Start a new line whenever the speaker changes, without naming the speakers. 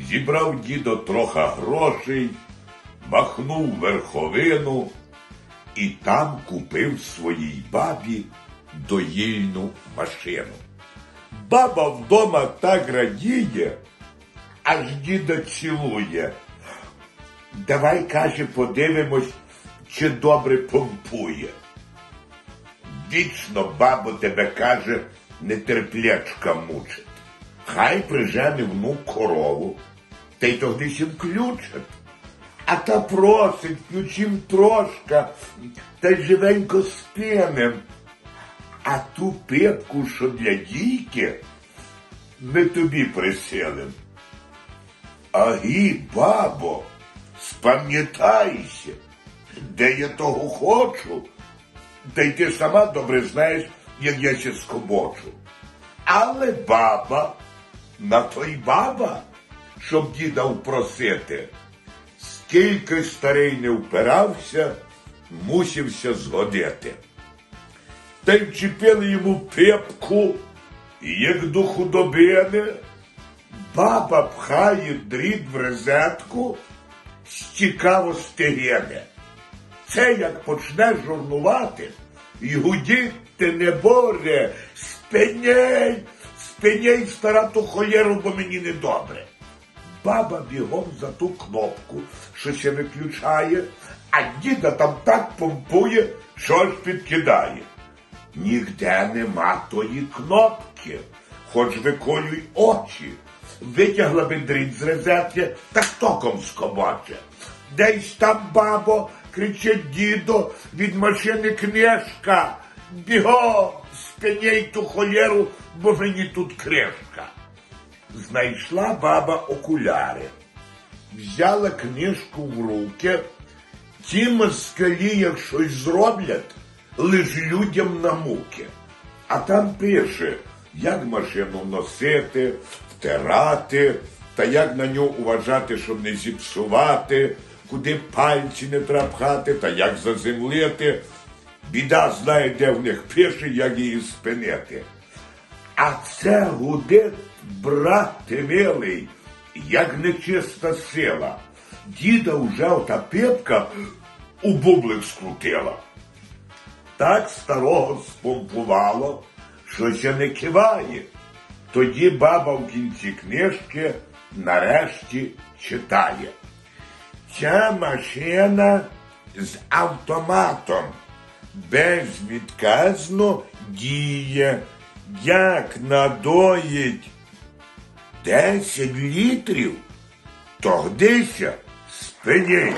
Зібрав дідо троха грошей, махнув верховину і там купив своїй бабі доїльну машину. Баба вдома так радіє, аж діда цілує. Давай, каже, подивимось, чи добре помпує. Вічно бабо тебе каже, нетерплячка мучить. Хай прижене внук корову, та й тогди сім ключить. А та просить, ключим трошка, та й живенько спинем. А ту пипку, що для дійки, ми тобі приселим. А гі, бабо, спам'ятайся, де я того хочу, та й ти сама добре знаєш, як я ще скобочу. Але баба, на той баба, щоб діда впросити, скільки старий не впирався, мусився згодити. Та й вчепили йому пепку, і як до худобини, баба пхає дріт в розетку, стікаво стегене. Це як почне журнувати, і гудіти не боре, спиняй, спиняй стара ту холєру, бо мені недобре. Баба бігом за ту кнопку, що се виключає, а діда там так помпує, що аж підкидає. Нігде нема тої кнопки, хоч виколюй очі. Витягла би дріт з розетки, так током скобоче. Десь там, бабо, кричить дідо, від машини книжка. Бігом, спиняй ту холєру, бо мені тут кришка. Знайшла баба окуляри, взяла книжку в руки. Ті москалі, як щось зроблять, лиш людям на муки. А там пише, як машину носити, втирати, та як на нього уважати, щоб не зіпсувати, куди пальці не трапхати, та як заземлити. Біда знає, де в них пише, як її спинити. А це гудить, брате милий, як нечиста сила. Діда вже ота пипка у бублик скрутила. Так старого спомпувало, що ще не киває. Тоді баба в кінці книжки нарешті читає. Ця машина з автоматом безвідказно діє, як надоїть 10 літрів, тогдися спиніть.